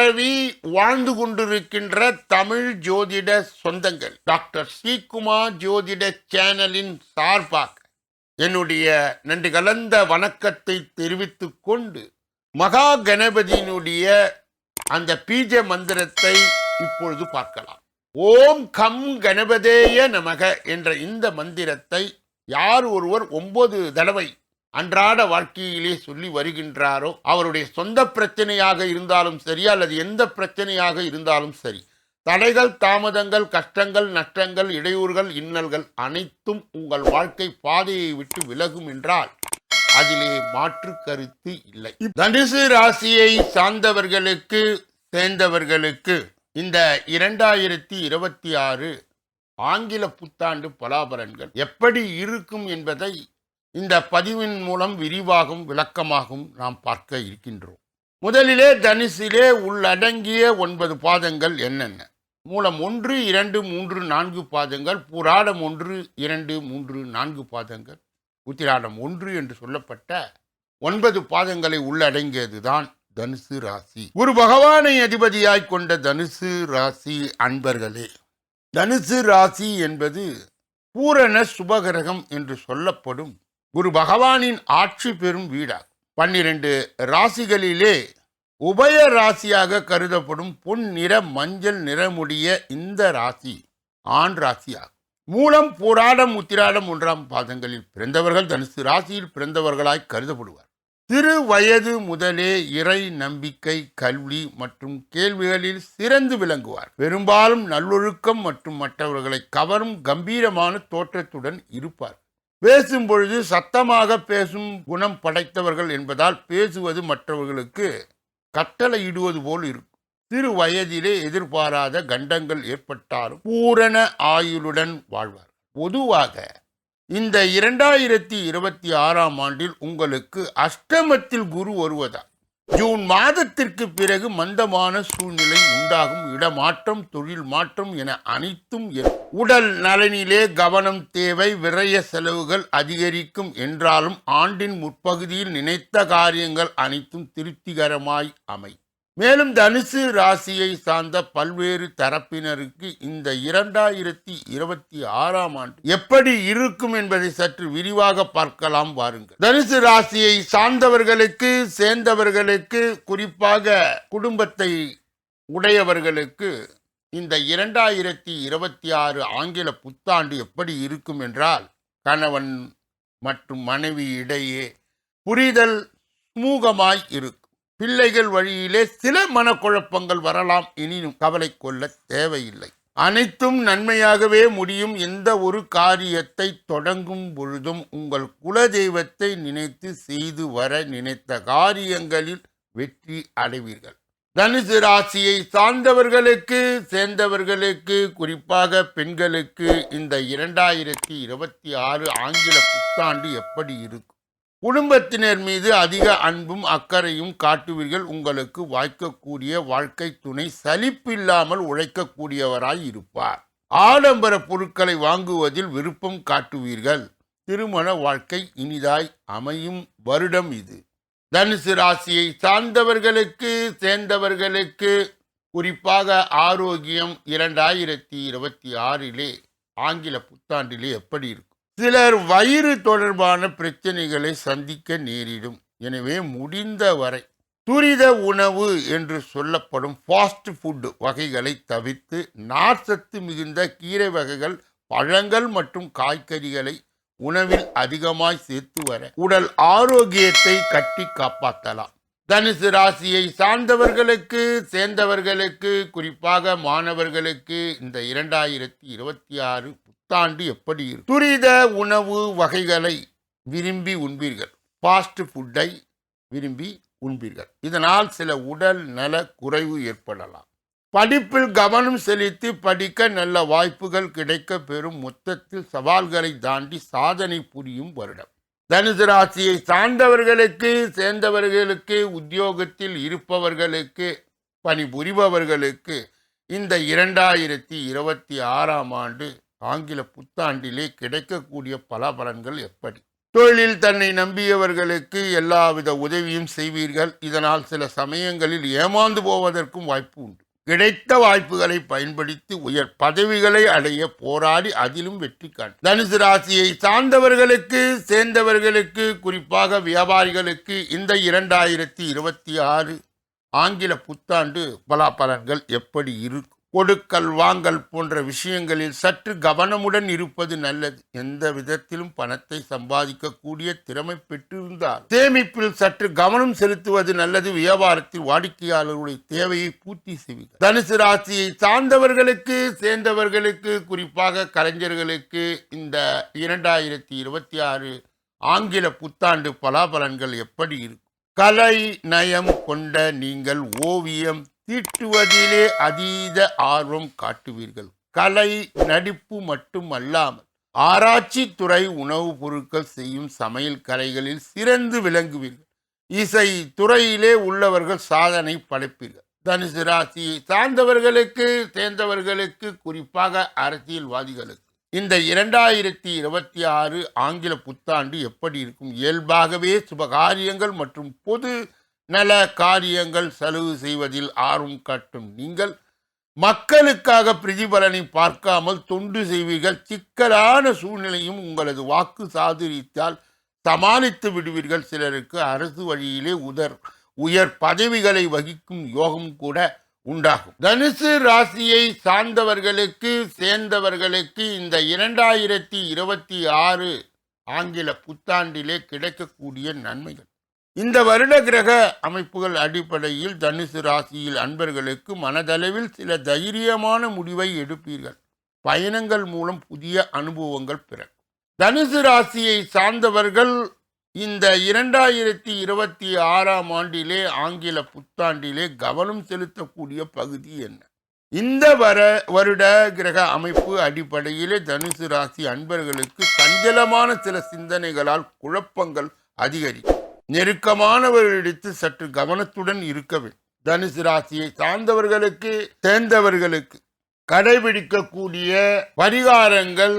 பரவி வாழ்ந்து கொண்டிருக்கின்ற தமிழ் ஜோதிட சொந்தங்கள். டாக்டர் ஸ்ரீகுமார் ஜோதிட சேனலின் சார்பாக என்னுடைய நன்றி கலந்த வணக்கத்தை தெரிவித்து கொண்டு மகா கணபதியினுடைய அந்த பீஜ மந்திரத்தை இப்பொழுது பார்க்கலாம். ஓம் கம் கணபதேய நமக என்ற இந்த மந்திரத்தை யார் ஒருவர் ஒன்பது தடவை அன்றாட வாழ்க்கையிலே சொல்லி வருகின்றாரோ அவருடைய சொந்த பிரச்சனையாக இருந்தாலும் சரி அல்லது எந்த பிரச்சனையாக இருந்தாலும் சரி தடைகள் தாமதங்கள் கஷ்டங்கள் நஷ்டங்கள் இடையூறுகள் இன்னல்கள் அனைத்தும் உங்கள் வாழ்க்கை பாதையை விட்டு விலகும் என்றால் அதிலே மாற்று கருத்து இல்லை. தனுசு ராசியை சார்ந்தவர்களுக்கு சேர்ந்தவர்களுக்கு இந்த இரண்டாயிரத்தி இருபத்தி ஆறு ஆங்கில புத்தாண்டு பலாபலன்கள் எப்படி இருக்கும் என்பதை இந்த பதிவின் மூலம் விரிவாகவும் விளக்கமாகவும் நாம் பார்க்க இருக்கின்றோம். முதலிலே தனுசிலே உள்ளடங்கிய ஒன்பது பாதங்கள் என்னென்ன? மூலம் ஒன்று இரண்டு மூன்று நான்கு பாதங்கள் புராடம் ஒன்று இரண்டு மூன்று நான்கு பாதங்கள். உத்திராடம் ஒன்று என்று சொல்லப்பட்ட ஒன்பது பாதங்களை உள்ளடங்கியதுதான் தனுசு ராசி. ஒரு பகவானை அதிபதியாய் கொண்ட தனுசு ராசி அன்பர்களே தனுசு ராசி என்பது பூரண சுபகிரகம் என்று சொல்லப்படும் குரு பகவானின் ஆட்சி பெறும் வீடாகும். பன்னிரண்டு ராசிகளிலே உபய ராசியாக கருதப்படும் பொன் நிற மஞ்சள் நிறமுடைய இந்த ராசி ஆண் ராசியாகும். மூலம் போராடம் உத்திராடம் ஒன்றாம் பாதங்களில் பிறந்தவர்கள் தனுசு ராசியில் பிறந்தவர்களாய் கருதப்படுவார். சிறு வயது முதலே இறை நம்பிக்கை கல்வி மற்றும் கேள்விகளில் சிறந்து விளங்குவார். பெரும்பாலும் நல்லொழுக்கம் மற்றும் மற்றவர்களை கவரும் கம்பீரமான தோற்றத்துடன் இருப்பார். பேசும் பொழுது சத்தமாக பேசும் குணம் படைத்தவர்கள் என்பதால் பேசுவது மற்றவர்களுக்கு கட்டளையிடுவது போல் இருக்கும். சிறு வயதிலே எதிர்பாராத கண்டங்கள் ஏற்பட்டாலும் பூரண ஆயுளுடன் வாழ்வார் பொதுவாக இந்த இரண்டாயிரத்தி இருபத்தி ஆறாம் ஆண்டில் உங்களுக்கு அஷ்டமத்தில் குரு வருவதா? ஜூன் மாதத்திற்கு பிறகு மந்தமான சூழ்நிலை உண்டாகும். இடமாற்றம் தொழில் மாற்றம் என அனைத்தும் உடல் நலனிலே கவனம் தேவை விரய செலவுகள் அதிகரிக்கும் என்றாலும் ஆண்டின் முற்பகுதியில் நினைத்த காரியங்கள் அனைத்தும் திருப்திகரமாய் அமை மேலும் தனுசு ராசியை சார்ந்த பல்வேறு தரப்பினருக்கு இந்த இரண்டாயிரத்தி இருபத்தி ஆறாம் ஆண்டு எப்படி இருக்கும் என்பதை சற்று விரிவாக பார்க்கலாம் வாருங்கள். தனுசு ராசியை சார்ந்தவர்களுக்கு சேர்ந்தவர்களுக்கு குறிப்பாக குடும்பத்தை உடையவர்களுக்கு இந்த இரண்டாயிரத்தி இருபத்தி ஆறு ஆங்கில புத்தாண்டு எப்படி இருக்கும் என்றால் கணவன் மற்றும் மனைவி இடையே புரிதல் சுமூகமாய் இருக்கும். பிள்ளைகள் வழியிலே சில மனக்குழப்பங்கள் வரலாம். எனினும் கவலை கொள்ள தேவையில்லை. அனைத்தும் நன்மையாகவே முடியும். எந்த ஒரு காரியத்தை தொடங்கும் பொழுதும் உங்கள் குலதெய்வத்தை நினைத்து செய்து வர நினைத்த காரியங்களில் வெற்றி அடைவீர்கள். தனுசு ராசியை சார்ந்தவர்களுக்கு சேர்ந்தவர்களுக்கு குறிப்பாக பெண்களுக்கு இந்த இரண்டாயிரத்தி இருபத்தி ஆறு ஆங்கில புத்தாண்டு எப்படி இருக்கும்? குடும்பத்தினர் மீது அதிக அன்பும் அக்கறையும் காட்டுவீர்கள். உங்களுக்கு வாய்க்கக்கூடிய வாழ்க்கை துணை சலிப்பில்லாமல் உழைக்கக்கூடியவராய் இருப்பார். ஆடம்பர பொருட்களை வாங்குவதில் விருப்பம் காட்டுவீர்கள். திருமண வாழ்க்கை இனிதாய் அமையும் வருடம் இது. தனுசு ராசியை சார்ந்தவர்களுக்கு சேர்ந்தவர்களுக்கு குறிப்பாக ஆரோக்கியம் இரண்டாயிரத்தி இருபத்தி ஆறிலே ஆங்கில புத்தாண்டிலே எப்படி இருக்கும்? சிலர் வயிறு தொடர்பான பிரச்சனைகளை சந்திக்க நேரிடும். எனவே முடிந்த வரை துரித உணவு என்று சொல்லப்படும் ஃபாஸ்ட் ஃபுட் வகைகளை தவிர்த்து நார்ச்சத்து மிகுந்த கீரை வகைகள் பழங்கள் மற்றும் காய்கறிகளை உணவில் அதிகமாய் சேர்த்து வர உடல் ஆரோக்கியத்தை கட்டி காப்பாற்றலாம். தனுசு ராசியை சார்ந்தவர்களுக்கு சேர்ந்தவர்களுக்கு குறிப்பாக மாணவர்களுக்கு இந்த இரண்டாயிரத்தி இருபத்தி ஆறு புத்தாண்டு எப்படி இருக்கும் துரித உணவு வகைகளை விரும்பி உண்பீர்கள். ஃபாஸ்ட் ஃபுட்டை விரும்பி உண்பீர்கள். இதனால் சில உடல் நல குறைவு ஏற்படலாம். படிப்பில் கவனம் செலுத்தி படிக்க நல்ல வாய்ப்புகள் கிடைக்க பெறும் மொத்தத்தில் சவால்களை தாண்டி சாதனை புரியும் வருடம். தனுசு ராசியை சார்ந்தவர்களுக்கு சேர்ந்தவர்களுக்கு உத்தியோகத்தில் இருப்பவர்களுக்கு பணிபுரிபவர்களுக்கு இந்த இரண்டாயிரத்தி இருபத்தி ஆறாம் ஆண்டு ஆங்கில புத்தாண்டிலே கிடைக்கக்கூடிய பலாபலன்கள் எப்படி? தொழிலில் தன்னை நம்பியவர்களுக்கு எல்லாவித உதவியும் செய்வீர்கள். இதனால் சில சமயங்களில் ஏமாந்து போவதற்கும் வாய்ப்பு உண்டு. கிடைத்த வாய்ப்புகளை பயன்படுத்தி உயர் பதவிகளை அடைய போராடி அதிலும் வெற்றி காண். தனுசு ராசியை சார்ந்தவர்களுக்கு சேர்ந்தவர்களுக்கு குறிப்பாக வியாபாரிகளுக்கு இந்த இரண்டாயிரத்தி இருபத்தி ஆறு ஆங்கில புத்தாண்டு பலாபலன்கள் எப்படி இருக்கும்? கொடுக்கல் வாங்கல் போன்ற விஷயங்களில் சற்று கவனமுடன் இருப்பது நல்லது. எந்த விதத்திலும் பணத்தை சம்பாதிக்கக்கூடிய திறமை பெற்றிருந்தால் சேமிப்பில் சற்று கவனம் செலுத்துவது நல்லது. வியாபாரத்தில் வாடிக்கையாளர்களுடைய தேவையை பூர்த்தி செய்வீர்கள் தனுசு ராசியை சார்ந்தவர்களுக்கு சேர்ந்தவர்களுக்கு குறிப்பாக கலைஞர்களுக்கு இந்த இரண்டாயிரத்தி இருபத்தி ஆறு ஆங்கில புத்தாண்டு பலாபலன்கள் எப்படி இருக்கும்? கலை நயம் கொண்ட நீங்கள் ஓவியம் தீட்டுவதிலே அதீத ஆர்வம் காட்டுவீர்கள். கலை நடிப்பு மட்டும் அல்லாமல் ஆராய்ச்சி துறை உணவுப் பொருட்கள் செய்யும் சமையல் கலைகளில் சிறந்து விளங்குவீர்கள். இசை துறையிலே உள்ளவர்கள் சாதனை படைப்பீர்கள். தனுசு ராசியை சார்ந்தவர்களுக்கு சேர்ந்தவர்களுக்கு குறிப்பாக அரசியல்வாதிகளுக்கு. இந்த இரண்டாயிரத்தி இருபத்தி ஆறு ஆங்கில புத்தாண்டு எப்படி இருக்கும்? இயல்பாகவே சுபகாரியங்கள் மற்றும் பொது நல காரியங்கள் செலவு செய்வதில் ஆர்வம் காட்டும். நீங்கள் மக்களுக்காக பிரதிபலனை பார்க்காமல் தொண்டு செய்வீர்கள். சிக்கலான சூழ்நிலையும் உங்களது வாக்கு சாதுரித்தால் சமாளித்து விடுவீர்கள். சிலருக்கு அரசு வழியிலே உதர் உயர் பதவிகளை வகிக்கும் யோகம் கூட உண்டாகும். தனுசு ராசியை சார்ந்தவர்களுக்கு சேர்ந்தவர்களுக்கு இந்த இரண்டாயிரத்தி இருபத்தி ஆறு ஆங்கில புத்தாண்டிலே கிடைக்கக்கூடிய நன்மைகள். இந்த வருட கிரக அமைப்புகள் அடிப்படையில் தனுசு ராசியில் அன்பர்களுக்கு மனதளவில் சில தைரியமான முடிவை எடுப்பீர்கள். பயணங்கள் மூலம் புதிய அனுபவங்கள் பிறக்கும். தனுசு ராசியை சார்ந்தவர்கள் இந்த இரண்டாயிரத்தி இருபத்தி ஆறாம் ஆண்டிலே ஆங்கில புத்தாண்டிலே கவனம் செலுத்தக்கூடிய பகுதி என்ன? இந்த வர வருட கிரக அமைப்பு அடிப்படையிலே தனுசு ராசி அன்பர்களுக்கு சஞ்சலமான சில சிந்தனைகளால் குழப்பங்கள் அதிகரிக்கும். நெருக்கமானவர்களிடத்து சற்று கவனத்துடன் இருக்க வேண்டும். தனுசு ராசியை சார்ந்தவர்களுக்கு சேர்ந்தவர்களுக்கு கடைபிடிக்கக்கூடிய பரிகாரங்கள்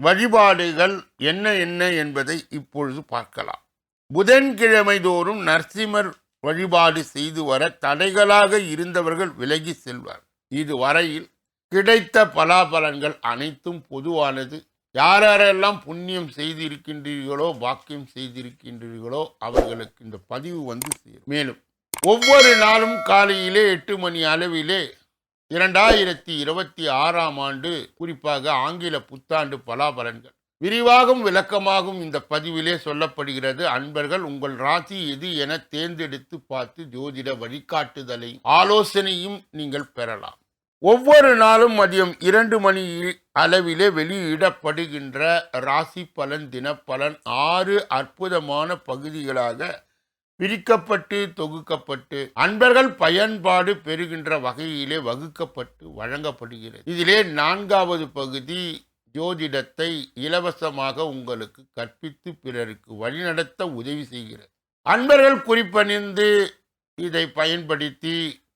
வழிபாடுகள் என்ன என்ன என்பதை இப்பொழுது பார்க்கலாம். புதன்கிழமை தோறும் நரசிம்மர் வழிபாடு செய்து வர தடைகளாக இருந்தவர்கள் விலகி செல்வார் இது வரையில் கிடைத்த பலாபலன்கள் அனைத்தும் பொதுவானது. யாரெல்லாம் புண்ணியம் செய்திருக்கின்றீர்களோ பாக்கியம் செய்திருக்கின்றீர்களோ அவர்களுக்கு இந்த பதிவு வந்து சேரும். மேலும் ஒவ்வொரு நாளும் காலையிலே எட்டு மணி அளவிலே இரண்டாயிரத்தி இருபத்தி ஆறாம் ஆண்டு குறிப்பாக ஆங்கில புத்தாண்டு பலாபலன்கள். விரிவாகும் விளக்கமாகும் இந்த பதிவிலே சொல்லப்படுகிறது. அன்பர்கள் உங்கள் ராசி எது என தேர்ந்தெடுத்து பார்த்து ஜோதிட வழிகாட்டுதலை ஆலோசனையும் நீங்கள் பெறலாம். ஒவ்வொரு நாளும் மதியம் இரண்டு மணி அளவிலே வெளியிடப்படுகின்ற ராசி பலன் தினப்பலன் ஆறு அற்புதமான பகுதிகளாக பிரிக்கப்பட்டு தொகுக்கப்பட்டு அன்பர்கள் பயன்பாடு பெறுகின்ற வகையிலே வகுக்கப்பட்டு வழங்கப்படுகிறது. இதிலே நான்காவது பகுதி ஜோதிடத்தை இலவசமாக உங்களுக்கு கற்பித்து பிறருக்கு வழிநடத்த உதவி செய்கிறது. அன்பர்கள் குறிப்பணிந்து இதை பயன்படுத்தி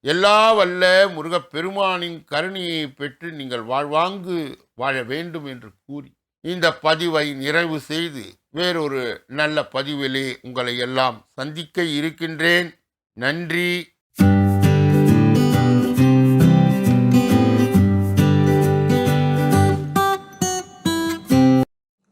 எல்லா வல்ல முருகப்பெருமானின் கருணையை பெற்று நீங்கள் வாழ்வாங்கு வாழ வேண்டும் என்று கூறி இந்த பதிவை நிறைவு செய்து வேறொரு நல்ல பதிவிலே உங்களை எல்லாம் சந்திக்க இருக்கின்றேன். நன்றி.